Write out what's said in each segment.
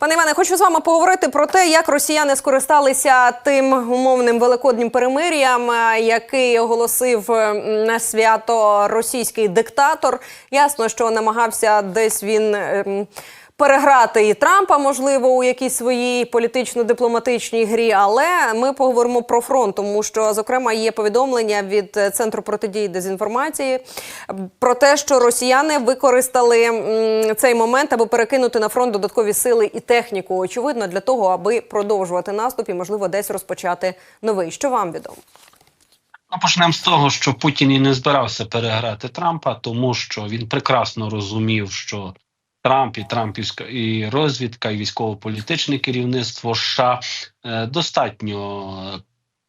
Пане Іване, хочу з вами поговорити про те, як росіяни скористалися тим умовним великоднім перемир'ям, е, який оголосив на свято російський диктатор. Ясно, що намагався десь він. Переграти і Трампа, можливо, у якійсь своїй політично-дипломатичній грі, але ми поговоримо про фронт, тому що, зокрема, є повідомлення від е, центру протидії дезінформації про те, що росіяни використали цей момент, аби перекинути на фронт додаткові сили і техніку. Очевидно, для того, аби продовжувати наступ і, можливо, десь розпочати новий. Що вам відомо? Ну, почнемо з того, що Путін і не збирався переграти Трампа, тому що він прекрасно розумів, що Трамп і Трампівська і розвідка, і військово-політичне керівництво США е, достатньо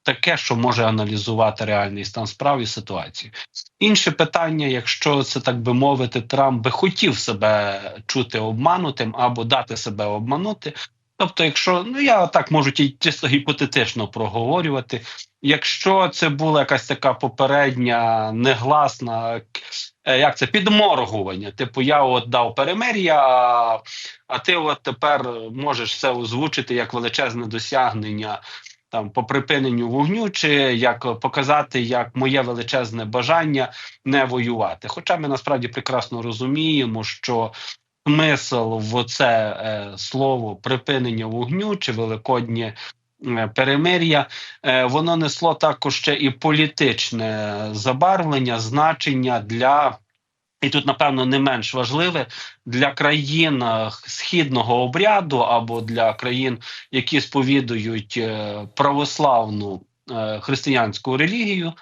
таке, що може аналізувати реальний стан справ і ситуації. Інше питання, якщо це так би мовити, Трамп би хотів себе чути обманутим або дати себе обманути. Тобто, якщо ну я так можу чисто гіпотетично проговорювати, якщо це була якась така попередня негласна е, як це підморгування, типу я от дав перемир'я, а, а ти от тепер можеш це озвучити як величезне досягнення там по припиненню вогню, чи як показати як моє величезне бажання не воювати. Хоча ми насправді прекрасно розуміємо, що смисл в це е, слово припинення вогню чи великоднє е, перемир'я, е, воно несло також ще і політичне забарвлення, значення для. І тут, напевно, не менш важливе для країн е, східного обряду або для країн, які сповідують православну християнську релігію,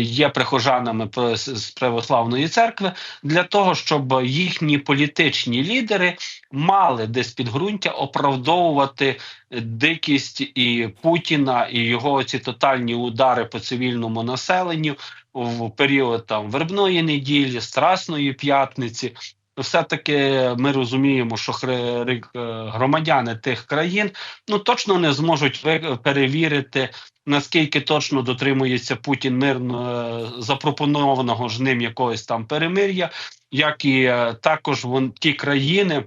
є прихожанами з православної церкви, для того, щоб їхні політичні лідери мали десь підґрунтя оправдовувати дикість і Путіна і його ці тотальні удари по цивільному населенню в період там вербної неділі, Страсної п'ятниці. Все таки ми розуміємо, що е, громадяни тих країн ну точно не зможуть перевірити наскільки точно дотримується Путін мирно е, запропонованого ж ним якогось там перемир'я, як і е, також вон ті країни.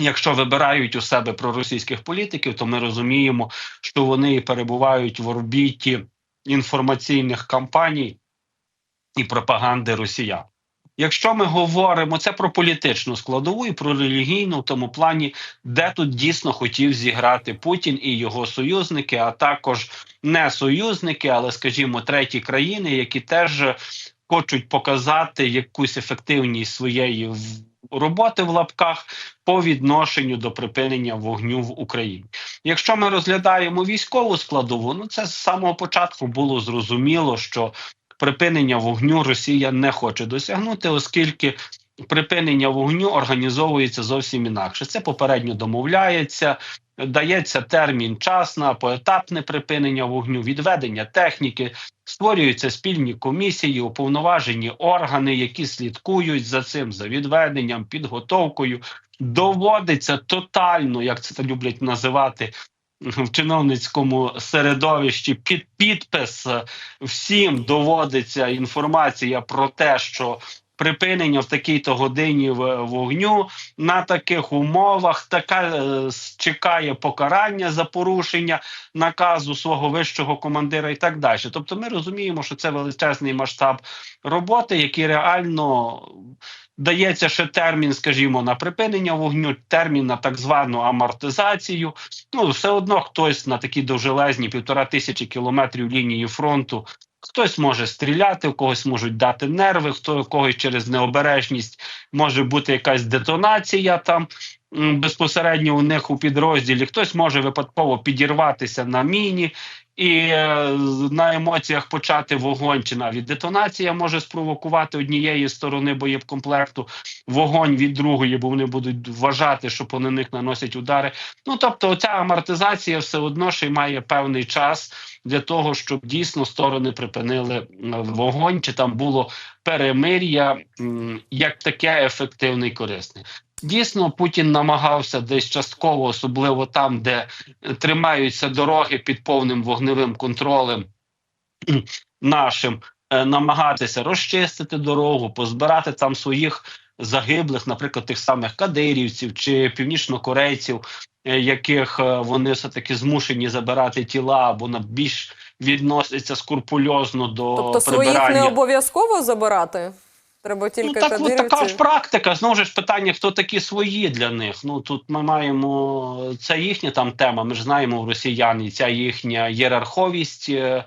Якщо вибирають у себе проросійських політиків, то ми розуміємо, що вони перебувають в орбіті інформаційних кампаній і пропаганди росіян. Якщо ми говоримо це про політичну складову і про релігійну в тому плані, де тут дійсно хотів зіграти Путін і його союзники, а також не союзники, але, скажімо, треті країни, які теж хочуть показати якусь ефективність своєї роботи в лапках по відношенню до припинення вогню в Україні. Якщо ми розглядаємо військову складову, ну це з самого початку було зрозуміло, що припинення вогню Росія не хоче досягнути, оскільки припинення вогню організовується зовсім інакше. Це попередньо домовляється. Дається термін час на поетапне припинення вогню, відведення техніки, створюються спільні комісії, уповноважені органи, які слідкують за цим, за відведенням, підготовкою. Доводиться тотально, як це люблять називати в чиновницькому середовищі, під підпис. Всім доводиться інформація про те, що припинення в такій-то годині вогню на таких умовах така е, чекає покарання за порушення наказу свого вищого командира і так далі. Тобто, ми розуміємо, що це величезний масштаб роботи, який реально дається ще термін, скажімо, на припинення вогню, термін на так звану амортизацію. Ну, все одно хтось на такі довжелезні півтора тисячі кілометрів лінії фронту. Хтось може стріляти, у когось можуть дати нерви, хто у когось через необережність може бути якась детонація там безпосередньо у них у підрозділі. Хтось може випадково підірватися на міні і е, на емоціях почати вогонь, чи навіть детонація може спровокувати однієї сторони боєкомплекту вогонь від другої, бо вони будуть вважати, що по них наносять удари. Ну тобто, ця амортизація все одно ще має певний час для того, щоб дійсно сторони припинили вогонь, чи там було перемир'я як таке ефективне і корисне. Дійсно, Путін намагався десь частково, особливо там, де тримаються дороги під повним вогневим контролем нашим, е, намагатися розчистити дорогу, позбирати там своїх загиблих, наприклад, тих самих кадирівців чи північнокорейців, е, яких е, вони все таки змушені забирати тіла, або на більш відносяться скрупульозно до Тобто своїх не обов'язково забирати? Треба тільки Ну, так, от така ж практика. Знову ж питання, хто такі свої для них. Ну тут ми маємо це їхня там тема. Ми ж знаємо у росіян і ця їхня єрарховість е,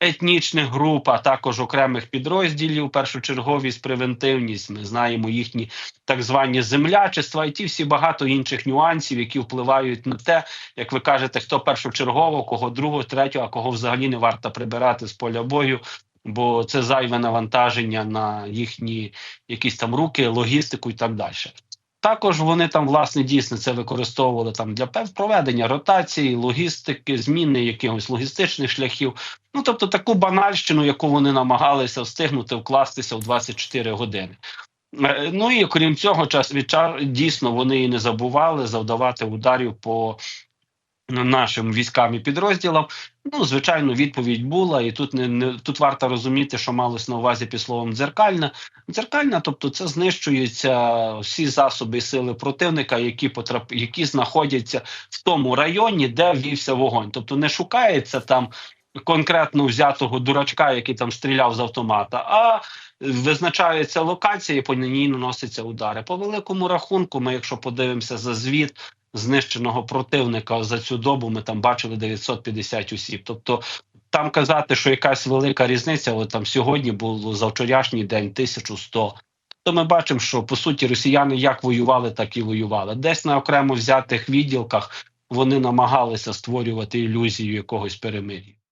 етнічних груп, а також окремих підрозділів, першочерговість, превентивність. Ми знаємо їхні так звані землячества, і ті всі багато інших нюансів, які впливають на те, як ви кажете, хто першочергово, кого другого, третього, а кого взагалі не варто прибирати з поля бою. Бо це зайве навантаження на їхні якісь там руки, логістику і так далі. Також вони там власне дійсно це використовували там для проведення ротації, логістики, зміни якихось логістичних шляхів. Ну тобто таку банальщину, яку вони намагалися встигнути вкластися в 24 години. Е, Ну і окрім цього, час від часу дійсно вони і не забували завдавати ударів по нашим військам і підрозділам. Ну, звичайно, відповідь була, і тут не, не тут варто розуміти, що малось на увазі під словом дзеркальна. Дзеркальна, тобто, це знищуються всі засоби сили противника, які потрап... які знаходяться в тому районі, де ввівся вогонь. Тобто не шукається там конкретно взятого дурачка, який там стріляв з автомата, а визначається локація, і по ній наносяться удари. По великому рахунку, ми, якщо подивимося за звіт знищеного противника за цю добу, ми там бачили 950 осіб. Тобто там казати, що якась велика різниця, от там сьогодні було за вчорашній день 1100. То ми бачимо, що по суті росіяни як воювали, так і воювали. Десь на окремо взятих відділках вони намагалися створювати ілюзію якогось перемир'я.